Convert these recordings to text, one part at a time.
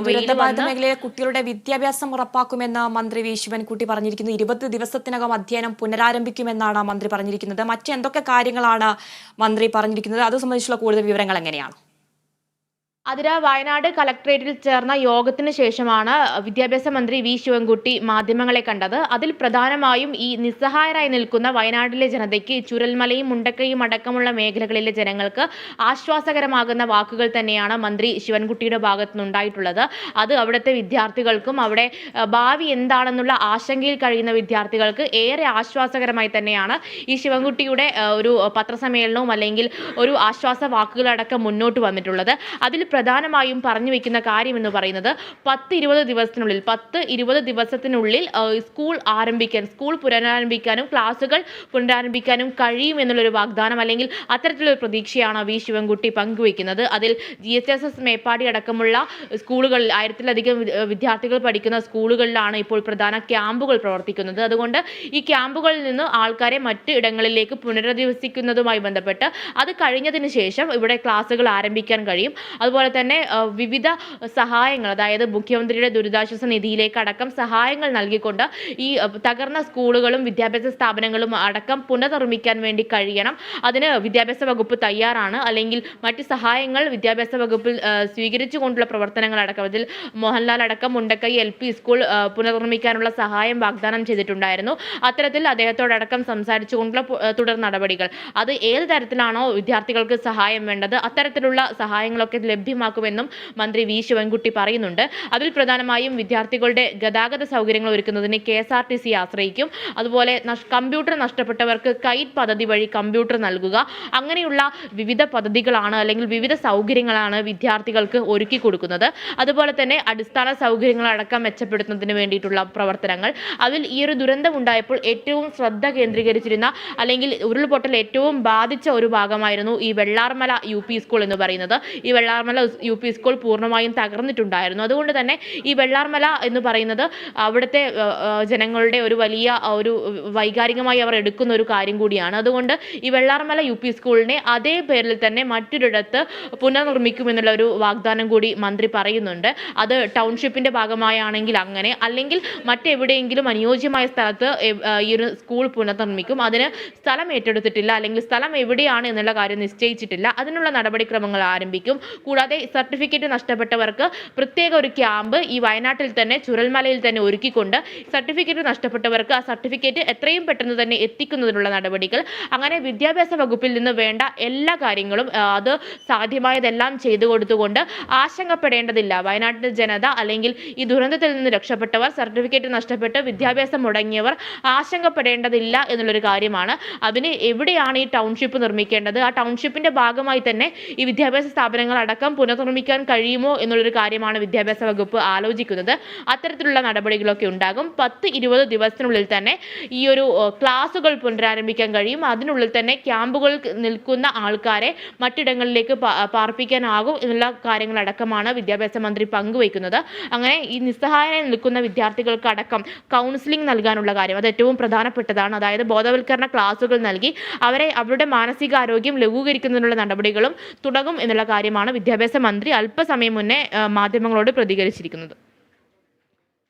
ദുരന്തബാധിത മേഖലയിലെ കുട്ടികളുടെ വിദ്യാഭ്യാസം ഉറപ്പാക്കുമെന്ന് മന്ത്രി വി. ശിവൻകുട്ടി പറഞ്ഞിരിക്കുന്നു ഇരുപത് ദിവസത്തിനകം അധ്യയനം പുനരാരംഭിക്കുമെന്നാണ് മന്ത്രി പറഞ്ഞിരിക്കുന്നത്. മറ്റെന്തൊക്കെ കാര്യങ്ങളാണ് മന്ത്രി പറഞ്ഞിരിക്കുന്നത്? അത് സംബന്ധിച്ചുള്ള കൂടുതൽ വിവരങ്ങൾ എങ്ങനെയാണ്? അതിര വയനാട് കളക്ടറേറ്റിൽ ചേർന്ന യോഗത്തിന് ശേഷമാണ് വിദ്യാഭ്യാസ മന്ത്രി വി ശിവൻകുട്ടി മാധ്യമങ്ങളെ കണ്ടത്. അതിൽ പ്രധാനമായും ഈ നിസ്സഹായരായി നിൽക്കുന്ന വയനാട്ടിലെ ജനതയ്ക്ക് ചുരൽമലയും മുണ്ടക്കയും അടക്കമുള്ള മേഖലകളിലെ ജനങ്ങൾക്ക് ആശ്വാസകരമാകുന്ന വാക്കുകൾ തന്നെയാണ് മന്ത്രി ശിവൻകുട്ടിയുടെ ഭാഗത്തുനിന്നുണ്ടായിട്ടുള്ളത്. അത് അവിടുത്തെ വിദ്യാർത്ഥികൾക്കും അവിടെ ഭാവി എന്താണെന്നുള്ള ആശങ്കയിൽ കഴിയുന്ന വിദ്യാർത്ഥികൾക്ക് ഏറെ ആശ്വാസകരമായി തന്നെയാണ് ഈ ശിവൻകുട്ടിയുടെ ഒരു പത്രസമ്മേളനവും അല്ലെങ്കിൽ ഒരു ആശ്വാസ വാക്കുകളടക്കം മുന്നോട്ട് വന്നിട്ടുള്ളത്. അതിൽ പ്രധാനമായും പറഞ്ഞു വെക്കുന്ന കാര്യം എന്ന് പറയുന്നത് പത്ത് ഇരുപത് ദിവസത്തിനുള്ളിൽ പത്ത് ഇരുപത് ദിവസത്തിനുള്ളിൽ സ്കൂൾ ആരംഭിക്കാൻ സ്കൂൾ പുനരാരംഭിക്കാനും ക്ലാസ്സുകൾ പുനരാരംഭിക്കാനും കഴിയും എന്നുള്ളൊരു വാഗ്ദാനം അല്ലെങ്കിൽ അത്തരത്തിലൊരു പ്രതീക്ഷയാണ് വി ശിവൻകുട്ടി പങ്കുവയ്ക്കുന്നത് അതിൽ G H S S Meppadi അടക്കമുള്ള സ്കൂളുകളിൽ ആയിരത്തിലധികം വിദ്യാർത്ഥികൾ പഠിക്കുന്ന സ്കൂളുകളിലാണ് ഇപ്പോൾ പ്രധാന ക്യാമ്പുകൾ പ്രവർത്തിക്കുന്നത്. അതുകൊണ്ട് ഈ ക്യാമ്പുകളിൽ നിന്ന് ആൾക്കാരെ മറ്റ് ഇടങ്ങളിലേക്ക് പുനരധിവസിക്കുന്നതുമായി ബന്ധപ്പെട്ട് അത് കഴിഞ്ഞതിന് ശേഷം ഇവിടെ ക്ലാസ്സുകൾ ആരംഭിക്കാൻ കഴിയും. അതുപോലെ തന്നെ വിവിധ സഹായങ്ങൾ അതായത് മുഖ്യമന്ത്രിയുടെ ദുരിതാശ്വാസ നിധിയിലേക്ക് അടക്കം സഹായങ്ങൾ നൽകിക്കൊണ്ട് ഈ തകർന്ന സ്കൂളുകളും വിദ്യാഭ്യാസ സ്ഥാപനങ്ങളും അടക്കം പുനർനിർമ്മിക്കാൻ വേണ്ടി കഴിയണം. അതിന് വിദ്യാഭ്യാസ വകുപ്പ് തയ്യാറാണ്. അല്ലെങ്കിൽ മറ്റ് സഹായങ്ങൾ വിദ്യാഭ്യാസ വകുപ്പിൽ സ്വീകരിച്ചുകൊണ്ടുള്ള പ്രവർത്തനങ്ങൾ അടക്കം അതിൽ മോഹൻലാൽ അടക്കം മുണ്ടക്കൈ എൽ പി സ്കൂൾ പുനർനിർമ്മിക്കാനുള്ള സഹായം വാഗ്ദാനം ചെയ്തിട്ടുണ്ടായിരുന്നു. അത്തരത്തിൽ അദ്ദേഹത്തോടക്കം സംസാരിച്ചുകൊണ്ടുള്ള തുടർ നടപടികൾ. അത് ഏത് തരത്തിലാണോ വിദ്യാർത്ഥികൾക്ക് സഹായം വേണ്ടത് അത്തരത്തിലുള്ള സഹായങ്ങളൊക്കെ ലഭ്യമാക്കുമെന്നും മന്ത്രി വി ശിവൻകുട്ടി പറയുന്നുണ്ട്. അതിൽ പ്രധാനമായും വിദ്യാർത്ഥികളുടെ ഗതാഗത സൗകര്യങ്ങൾ ഒരുക്കുന്നതിന് K S R T C ആശ്രയിക്കും. അതുപോലെ കമ്പ്യൂട്ടർ നഷ്ടപ്പെട്ടവർക്ക് കൈറ്റ് പദ്ധതി വഴി കമ്പ്യൂട്ടർ നൽകുക. അങ്ങനെയുള്ള വിവിധ പദ്ധതികളാണ് അല്ലെങ്കിൽ വിവിധ സൗകര്യങ്ങളാണ് വിദ്യാർത്ഥികൾക്ക് ഒരുക്കി കൊടുക്കുന്നത്. അതുപോലെ തന്നെ അടിസ്ഥാന സൗകര്യങ്ങളടക്കം മെച്ചപ്പെടുത്തുന്നതിന് വേണ്ടിയിട്ടുള്ള പ്രവർത്തനങ്ങൾ. അതിൽ ഈ ഒരു ദുരന്തം ഉണ്ടായപ്പോൾ ഏറ്റവും ശ്രദ്ധ കേന്ദ്രീകരിച്ചിരുന്ന അല്ലെങ്കിൽ ഉരുൾപൊട്ടൽ ഏറ്റവും ബാധിച്ച ഒരു ഭാഗമായിരുന്നു ഈ വെള്ളാർമല യു പി സ്കൂൾ എന്ന് പറയുന്നത്. ഈ വെള്ളാർമല യു പി സ്കൂൾ പൂർണമായും തകർന്നിട്ടുണ്ടായിരുന്നു. അതുകൊണ്ട് തന്നെ ഈ വെള്ളാർമല എന്ന് പറയുന്നത് അവിടുത്തെ ജനങ്ങളുടെ ഒരു വലിയ ഒരു വൈകാരികമായി അവർ എടുക്കുന്ന ഒരു കാര്യം കൂടിയാണ്. അതുകൊണ്ട് ഈ വെള്ളാർമല യു പി സ്കൂളിനെ അതേ പേരിൽ തന്നെ മറ്റൊരിടത്ത് പുനർനിർമ്മിക്കുമെന്നുള്ള ഒരു വാഗ്ദാനം കൂടി മന്ത്രി പറയുന്നുണ്ട്. അത് ടൗൺഷിപ്പിന്റെ ഭാഗമായാണെങ്കിൽ അങ്ങനെ അല്ലെങ്കിൽ മറ്റെവിടെയെങ്കിലും അനുയോജ്യമായ സ്ഥലത്ത് ഈ ഒരു സ്കൂൾ പുനർനിർമ്മിക്കും. അതിന് സ്ഥലം ഏറ്റെടുത്തിട്ടില്ല അല്ലെങ്കിൽ സ്ഥലം എവിടെയാണ് എന്നുള്ള കാര്യം നിശ്ചയിച്ചിട്ടില്ല. അതിനുള്ള നടപടിക്രമങ്ങൾ ആരംഭിക്കും. കൂടാതെ സർട്ടിഫിക്കറ്റ് നഷ്ടപ്പെട്ടവർക്ക് പ്രത്യേക ഒരു ക്യാമ്പ് ഈ വയനാട്ടിൽ തന്നെ ചുരൽമലയിൽ തന്നെ ഒരുക്കിക്കൊണ്ട് സർട്ടിഫിക്കറ്റ് നഷ്ടപ്പെട്ടവർക്ക് ആ സർട്ടിഫിക്കറ്റ് എത്രയും പെട്ടെന്ന് തന്നെ എത്തിക്കുന്നതിനുള്ള നടപടികൾ. അങ്ങനെ വിദ്യാഭ്യാസ വകുപ്പിൽ നിന്ന് വേണ്ട എല്ലാ കാര്യങ്ങളും അത് സാധ്യമായതെല്ലാം ചെയ്തു കൊടുത്തുകൊണ്ട് ആശങ്കപ്പെടേണ്ടതില്ല. വയനാട്ടിലെ ജനത അല്ലെങ്കിൽ ഈ ദുരന്തത്തിൽ നിന്ന് രക്ഷപ്പെട്ടവർ സർട്ടിഫിക്കറ്റ് നഷ്ടപ്പെട്ട് വിദ്യാഭ്യാസം മുടങ്ങിയവർ ആശങ്കപ്പെടേണ്ടതില്ല എന്നുള്ളൊരു കാര്യമാണ്. അതിന് എവിടെയാണ് ഈ ടൗൺഷിപ്പ് നിർമ്മിക്കേണ്ടത്? ആ ടൗൺഷിപ്പിന്റെ ഭാഗമായി തന്നെ ഈ വിദ്യാഭ്യാസ സ്ഥാപനങ്ങൾ അടക്കം പുനർനിർമ്മിക്കാൻ കഴിയുമോ എന്നുള്ളൊരു കാര്യമാണ് വിദ്യാഭ്യാസ വകുപ്പ് ആലോചിക്കുന്നത്. അത്തരത്തിലുള്ള നടപടികളൊക്കെ ഉണ്ടാകും. പത്ത് ഇരുപത് ദിവസത്തിനുള്ളിൽ തന്നെ ഈ ഒരു ക്ലാസ്സുകൾ പുനരാരംഭിക്കാൻ കഴിയും. അതിനുള്ളിൽ തന്നെ ക്യാമ്പുകൾ നിൽക്കുന്ന ആൾക്കാരെ മറ്റിടങ്ങളിലേക്ക് പാർപ്പിക്കാനാകും എന്നുള്ള കാര്യങ്ങളടക്കമാണ് വിദ്യാഭ്യാസ മന്ത്രി പങ്കുവയ്ക്കുന്നത്. അങ്ങനെ ഈ നിസ്സഹായരായി നിൽക്കുന്ന വിദ്യാർത്ഥികൾക്ക് അടക്കം കൗൺസിലിംഗ് നൽകാനുള്ള കാര്യം അത് ഏറ്റവും പ്രധാനപ്പെട്ടതാണ്. അതായത് ബോധവൽക്കരണ ക്ലാസുകൾ നൽകി അവരെ അവരുടെ മാനസികാരോഗ്യം ലഘൂകരിക്കുന്നതിനുള്ള നടപടികളും തുടങ്ങും എന്നുള്ള കാര്യമാണ് വിദ്യാഭ്യാസ മന്ത്രി അല്പസമയം മുന്നേ മാധ്യമങ്ങളോട് പ്രതികരിച്ചിരിക്കുന്നത്.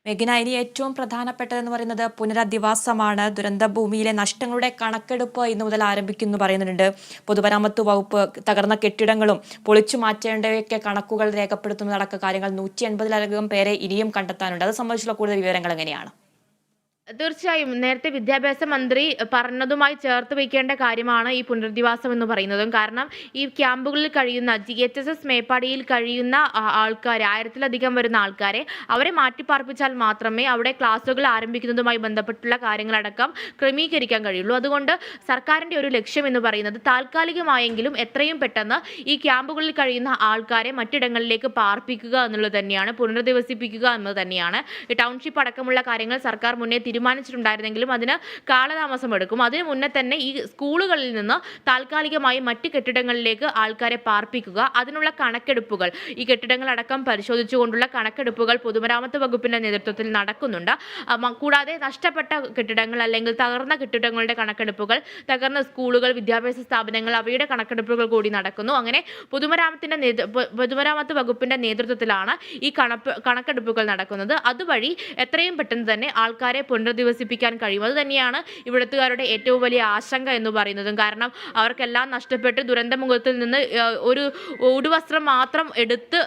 മെഗിന ഇനി ഏറ്റവും പ്രധാനപ്പെട്ടതെന്ന് പറയുന്നത് പുനരധിവാസമാണ്. ദുരന്തഭൂമിയിലെ നഷ്ടങ്ങളുടെ കണക്കെടുപ്പ് ഇന്നു മുതൽ ആരംഭിക്കുന്നു പറയുന്നുണ്ട്. പൊതുമരാമത്ത് വകുപ്പ് തകർന്ന കെട്ടിടങ്ങളും പൊളിച്ചു മാറ്റേണ്ടവയൊക്കെ കണക്കുകൾ രേഖപ്പെടുത്തുന്നതടക്ക കാര്യങ്ങൾ നൂറ്റി എൺപതിലധികം പേരെ ഇനിയും കണ്ടെത്താനുണ്ട്. അത് സംബന്ധിച്ചുള്ള കൂടുതൽ വിവരങ്ങൾ എങ്ങനെയാണ്? തീർച്ചയായും നേരത്തെ വിദ്യാഭ്യാസ മന്ത്രി പറഞ്ഞതുമായി ചേർത്ത് വയ്ക്കേണ്ട കാര്യമാണ് ഈ പുനരധിവാസം എന്ന് പറയുന്നതും. കാരണം ഈ ക്യാമ്പുകളിൽ കഴിയുന്ന ജി എച്ച് എസ് എസ് മേപ്പാടിയിൽ കഴിയുന്ന ആൾക്കാർ ആയിരത്തിലധികം വരുന്ന ആൾക്കാരെ അവരെ മാറ്റിപ്പാർപ്പിച്ചാൽ മാത്രമേ അവിടെ ക്ലാസ്സുകൾ ആരംഭിക്കുന്നതുമായി ബന്ധപ്പെട്ടുള്ള കാര്യങ്ങളടക്കം ക്രമീകരിക്കാൻ കഴിയുള്ളൂ. അതുകൊണ്ട് സർക്കാരിന്റെ ഒരു ലക്ഷ്യം എന്ന് പറയുന്നത് താൽക്കാലികമായെങ്കിലും എത്രയും പെട്ടെന്ന് ഈ ക്യാമ്പുകളിൽ കഴിയുന്ന ആൾക്കാരെ മറ്റിടങ്ങളിലേക്ക് പാർപ്പിക്കുക എന്നുള്ളത് തന്നെയാണ് പുനരധിവസിപ്പിക്കുക എന്നത് തന്നെയാണ്. ടൗൺഷിപ്പ് അടക്കമുള്ള കാര്യങ്ങൾ സർക്കാർ മുന്നേ തീരുമാനിച്ചിട്ടുണ്ടായിരുന്നെങ്കിലും അതിന് കാലതാമസം എടുക്കും. അതിനു മുന്നേ തന്നെ ഈ സ്കൂളുകളിൽ നിന്ന് താൽക്കാലികമായി മറ്റ് കെട്ടിടങ്ങളിലേക്ക് ആൾക്കാരെ പാർപ്പിക്കുക. അതിനുള്ള കണക്കെടുപ്പുകൾ. ഈ കെട്ടിടങ്ങളടക്കം പരിശോധിച്ചുകൊണ്ടുള്ള കണക്കെടുപ്പുകൾ പൊതുമരാമത്ത് വകുപ്പിന്റെ നേതൃത്വത്തിൽ നടക്കുന്നുണ്ട്. കൂടാതെ നഷ്ടപ്പെട്ട കെട്ടിടങ്ങൾ അല്ലെങ്കിൽ തകർന്ന കെട്ടിടങ്ങളുടെ കണക്കെടുപ്പുകൾ തകർന്ന സ്കൂളുകൾ വിദ്യാഭ്യാസ സ്ഥാപനങ്ങൾ അവയുടെ കണക്കെടുപ്പുകൾ കൂടി നടക്കുന്നു. അങ്ങനെ പൊതുമരാമത്തിന്റെ പൊതുമരാമത്ത് വകുപ്പിന്റെ നേതൃത്വത്തിലാണ് ഈ കണക്കെടുപ്പുകൾ നടക്കുന്നത്. അതുവഴി എത്രയും പെട്ടെന്ന് തന്നെ ആൾക്കാരെ പുനരധിവസിപ്പിക്കാൻ കഴിയും. അത് തന്നെയാണ് ഇവിടുത്തുകാരുടെ ഏറ്റവും വലിയ ആശങ്ക എന്ന് പറയുന്നതും. കാരണം അവർക്കെല്ലാം നഷ്ടപ്പെട്ട് ദുരന്തമുഖത്തിൽ നിന്ന് ഒരു ഉടുവസ്ത്രം മാത്രം എടുത്ത്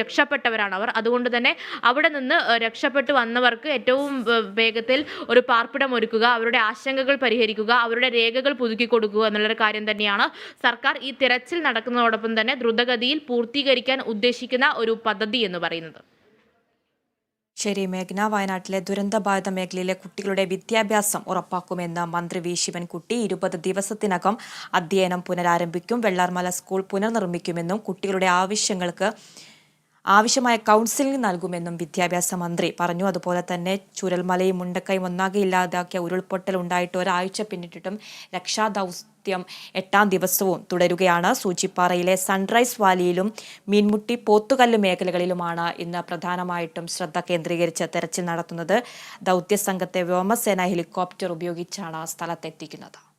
രക്ഷപ്പെട്ടവരാണ് അവർ. അതുകൊണ്ട് തന്നെ അവിടെ നിന്ന് രക്ഷപ്പെട്ടു വന്നവർക്ക് ഏറ്റവും വേഗത്തിൽ ഒരു പാർപ്പിടം ഒരുക്കുക അവരുടെ ആശങ്കകൾ പരിഹരിക്കുക അവരുടെ രേഖകൾ പുതുക്കി കൊടുക്കുക എന്നുള്ളൊരു കാര്യം തന്നെയാണ്. സർക്കാർ ഈ തിരച്ചിൽ നടക്കുന്നതോടൊപ്പം തന്നെ ദ്രുതഗതിയിൽ പൂർത്തീകരിക്കാൻ ഉദ്ദേശിക്കുന്ന ഒരു പദ്ധതി എന്ന് പറയുന്നത്. ശരി മേഘ്ന വയനാട്ടിലെ ദുരന്തബാധിത മേഖലയിലെ കുട്ടികളുടെ വിദ്യാഭ്യാസം ഉറപ്പാക്കുമെന്ന് മന്ത്രി വി ശിവൻകുട്ടി ഇരുപത് ദിവസത്തിനകം അധ്യയനം പുനരാരംഭിക്കും. വെള്ളാർമല സ്കൂൾ പുനർനിർമ്മിക്കുമെന്നും കുട്ടികളുടെ ആവശ്യങ്ങൾക്ക് ആവശ്യമായ കൗൺസിലിംഗ് നൽകുമെന്നും വിദ്യാഭ്യാസ മന്ത്രി പറഞ്ഞു. അതുപോലെ തന്നെ ചുരൽമലയും മുണ്ടക്കൈയും ഒന്നാകെ ഇല്ലാതാക്കിയ ഉരുൾപൊട്ടൽ ഉണ്ടായിട്ട് ഒരാഴ്ച പിന്നിട്ടിട്ടും രക്ഷാദൗത്യം എട്ടാം ദിവസവും തുടരുകയാണ്. സൂചിപ്പാറയിലെ സൺറൈസ് വാലിയിലും മീൻമുട്ടി പോത്തുകല്ല് മേഖലകളിലുമാണ് ഇന്ന് പ്രധാനമായിട്ടും ശ്രദ്ധ കേന്ദ്രീകരിച്ച് തെരച്ചിൽ നടത്തുന്നത്. ദൗത്യസംഘത്തെ വ്യോമസേന ഹെലികോപ്റ്റർ ഉപയോഗിച്ചാണ് സ്ഥലത്തെത്തിക്കുന്നത്.